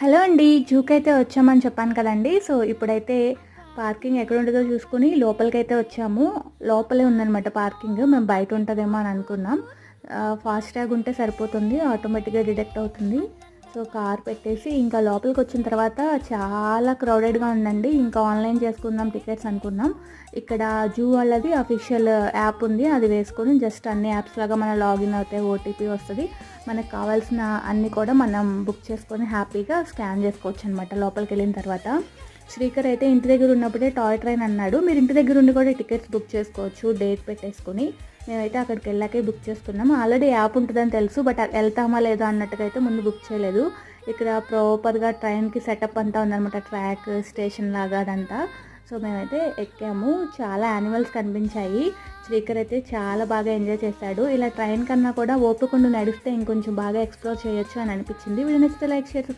Hello అండి జూకి అయితే వచ్చామని చెప్పాను కదండి. సో ఇప్పుడైతే పార్కింగ్ ఎక్కడ ఉంటుందో చూసుకుని లోపలికైతే వచ్చాము. లోపలే ఉందన్నమాట పార్కింగ్. మేము బయట ఉంటుందేమో అని అనుకున్నాం. ఫాస్ట్ ట్యాగ్ ఉంటే సరిపోతుంది. ఆటోమేటిక్గా డిడెక్ట్ అవుతుంది. సో కార్ పెట్టేసి ఇంకా లోపలికి వచ్చిన తర్వాత చాలా క్రౌడెడ్గా ఉందండి. ఇంకా ఆన్లైన్ చేసుకుందాం టికెట్స్ అనుకున్నాం. ఇక్కడ జూ వాళ్ళది అఫీషియల్ యాప్ ఉంది. అది వేసుకొని జస్ట్ అన్ని యాప్స్ లాగా మనం లాగిన్ అవుతాయి ఓటీపీ వస్తుంది. మనకు కావాల్సిన అన్ని కూడా మనం బుక్ చేసుకొని హ్యాపీగా స్కాన్ చేసుకోవచ్చు అనమాట లోపలికి వెళ్ళిన తర్వాత. శ్రీకర్ అయితే ఇంటి దగ్గర ఉన్నప్పుడే టాయ్ ట్రైన్ అన్నాడు. మీరు ఇంటి దగ్గర ఉండి కూడా టికెట్స్ బుక్ చేసుకోవచ్చు డేట్ పెట్టేసుకొని. మేమైతే అక్కడికి వెళ్ళాకే బుక్ చేసుకున్నాం. ఆల్రెడీ యాప్ ఉంటుందని తెలుసు బట్ వెళ్తామా లేదా అన్నట్టుగా అయితే ముందు బుక్ చేయలేదు. ఇక్కడ ప్రాపర్గా ట్రైన్కి సెటప్ అంతా ఉందన్నమాట. ట్రాక్ స్టేషన్ లాగా అదంతా. సో మేమైతే ఎక్కాము. చాలా యానిమల్స్ కనిపించాయి. శ్రీకర్ అయితే చాలా బాగా ఎంజాయ్ చేశాడు. ఇలా ట్రైన్ కన్నా కూడా ఓపికండు నడిస్తే ఇంకొంచెం బాగా ఎక్స్ప్లోర్ చేయొచ్చు అని అనిపించింది. వీడియో నచ్చితే లైక్ షేర్